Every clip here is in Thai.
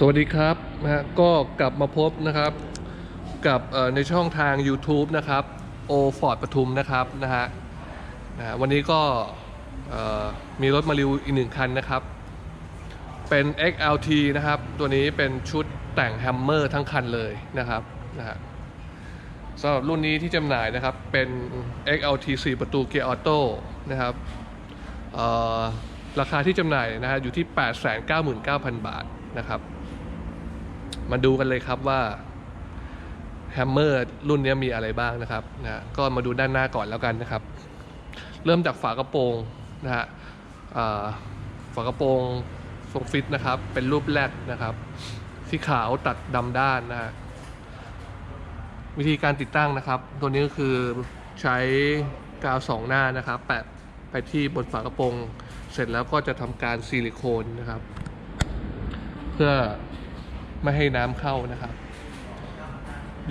สวัสดีครับนะฮะก็กลับมาพบนะครับกับในช่องทาง YouTube นะครับโอฟอร์ดปทุมนะครับนะฮะนะวันนี้ก็มีรถมารีวิวอีกหนึ่งคันนะครับ เป็น XLT นะครับ ตัวนี้เป็นชุดแต่งแฮมเมอร์ทั้งคันเลยนะครับนะฮะสำหรับรุ่นนี้ที่จำหน่ายนะครับเป็น XLT 4 ประตูเกียร์ออโต้นะครับราคาที่จำหน่ายนะฮะอยู่ที่ 899,000 บาทนะครับ มาดูกันเลยครับว่าแฮมเมอร์รุ่นนี้มีอะไรบ้างนะครับนะก็มาดูด้านหน้าก่อนแล้วกันนะครับ เริ่มจากฝากระโปรงนะฮะฝากระโปรงทรงฟิตนะครับ เป็นรูปแรกนะครับ สีขาวตัดดำด้านนะฮะวิธีการติดตั้งนะครับ ตัวนี้ก็คือใช้กาวสองหน้านะครับ แปะไปที่บนฝากระโปรง เสร็จแล้วก็จะทำการซิลิโคนนะครับ เพื่อ ไม่ให้น้ำเข้านะครับ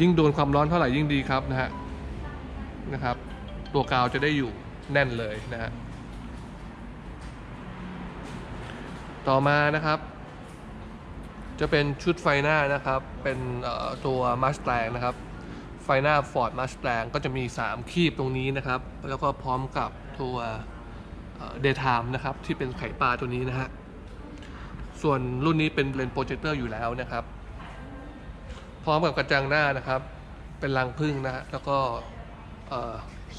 ยิ่งโดนความร้อนเท่าไหร่ยิ่งดีครับนะฮะนะครับ ตัวกาวจะได้อยู่แน่นเลยนะฮะต่อมานะครับ จะเป็นชุดไฟหน้านะครับ เป็นตัว Mustang นะครับ ไฟหน้า Ford Mustang ก็จะมี 3 คีบตรงนี้นะครับ แล้วก็พร้อมกับตัวเดย์ไทม์นะครับ ที่เป็นไข่ปลาตัวนี้นะฮะ ส่วนรุ่นนี้เป็นเลนส์โปรเจคเตอร์อยู่แล้วนะครับ พร้อมกับกระจังหน้านะครับ เป็นรังพึ่งนะฮะแล้วก็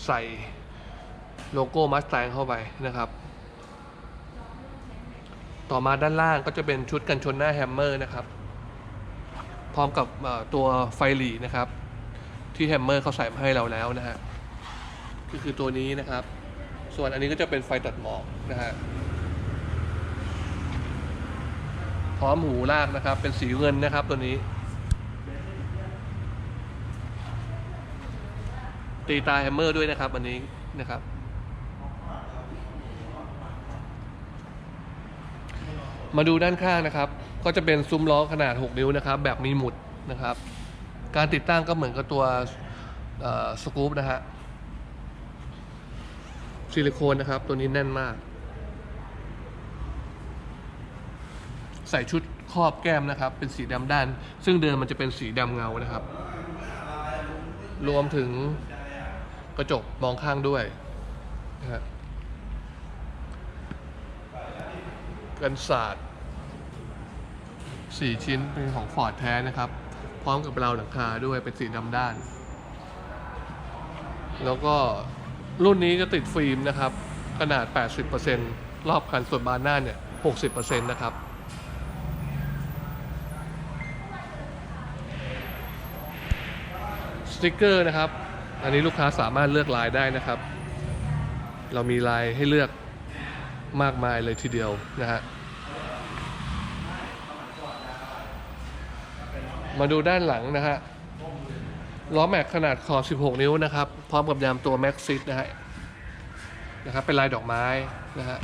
ใส่โลโก้มัส t ตงเข้าไปนะครับ ต่อมาด้านล่างก็จะเป็นชุดกันชนหน้าแฮมเมอร์นะครับ พร้อมกับตัวไฟหลีนะครับ ที่แฮมเมอร์เขาใส่มาให้เราแล้วนะฮะก็คือตัวนี้นะครับ ส่วนอันนี้ก็จะเป็นไฟตัดหมอกนะฮะ พร้อมหูลากนะครับ เป็นสีเงินนะครับตัวนี้ ตีตาแฮมเมอร์ด้วยนะครับอันนี้นะครับ มาดูด้านข้างนะครับ ก็จะเป็นซุ้มล้อขนาด 6 นิ้วนะครับ แบบมีหมุดนะครับ การติดตั้งก็เหมือนกับตัวสกู๊ปนะฮะซิลิโคนนะครับ ตัวนี้แน่นมาก ใส่ชุดครอบแก้มนะครับ เป็นสีดำด้าน ซึ่งเดิมมันจะเป็นสีดำเงานะครับ รวมถึงกระจกมองข้างด้วยนะฮะกันศาสตร์สี่ชิ้นเป็นของฟอร์ดแท้นะครับ พร้อมกับเราวหลังคาด้วยเป็นสีดำด้าน แล้วก็รุ่นนี้ก็ติดฟิล์มนะครับ ขนาด 80%รอบคันส่วนบานหน้าเนี่ย 60%นะครับ สติกเกอร์นะครับ อันนี้ลูกค้าสามารถเลือกลายได้นะครับ เรามีลายให้เลือกมากมายเลยทีเดียวนะฮะมาดูด้านหลังนะฮะล้อแม็กขนาดขอบ 16 นิ้วนะครับ พร้อมกับยามตัวแม็กซิสนะฮะนะครับ เป็นลายดอกไม้นะฮะ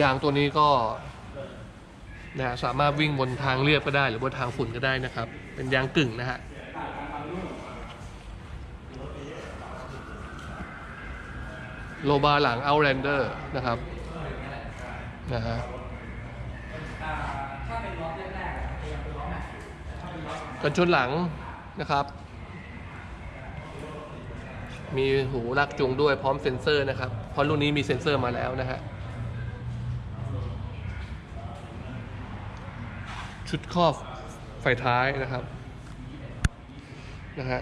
ยางตัวนี้ก็นะฮะสามารถวิ่งบนทางเรียบก็ได้ หรือบนทางฝุ่นก็ได้นะครับ เป็นยางกึ่งนะฮะ โลบาร์หลัง Outlander นะครับนะฮะกันชนหลังนะครับ มีหูลากจูงด้วยพร้อมเซ็นเซอร์นะครับ เพราะรุ่นนี้มีเซ็นเซอร์มาแล้วนะฮะชุดครอบไฟท้ายนะครับนะฮะ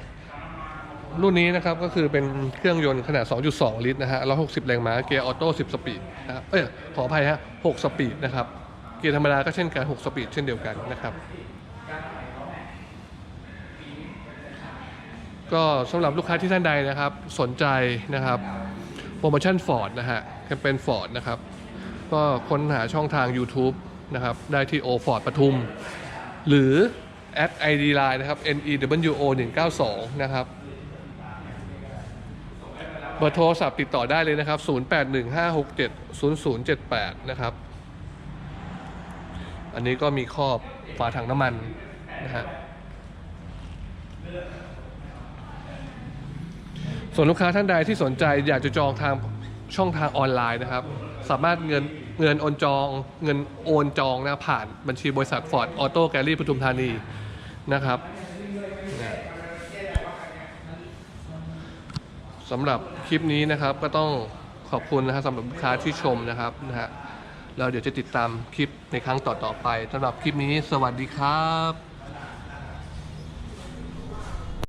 รุ่นนี้นะครับก็คือเป็นเครื่องยนต์ขนาด 2.2 ลิตรนะฮะ 160 แรงม้า เกียร์ออโต้ 10 สปีดนะเอ้ย ขออภัยฮะ 6 สปีดนะครับ เกียร์ธรรมดาก็เช่นกัน 6 สปีดเช่นเดียวกันนะครับ ก็สำหรับลูกค้าที่ท่านใดนะครับ สนใจนะครับ โปรโมชั่นฟอร์ดนะฮะแคมเปญฟอร์ดนะครับ ก็ค้นหาช่องทาง YouTube นะครับ ได้ที่ o f o r d ปทุม หรือ at id line นะครับ newo 192นะครับ บอร์โทรศัพท์ติดต่อได้เลยนะครับ 0815670078 นะครับ อันนี้ก็มีครอบฝาถังน้ำมันนะฮะ ส่วนลูกค้าท่านใดที่สนใจอยากจะจองทางช่องทางออนไลน์นะครับ สามารถเงินเงินโอนจอง เงินโอนจองนะผ่านบัญชีบริษัทฟอร์ดออโต้แกลลี่ปทุมธานีนะครับนะ สำหรับคลิปนี้นะครับ ก็ต้องขอบคุณนะครับสำหรับลูกค้าที่ชมนะครับนะฮะเราเดี๋ยวจะติดตามคลิปในครั้งต่อๆไปสำหรับคลิปนี้ สวัสดีครับ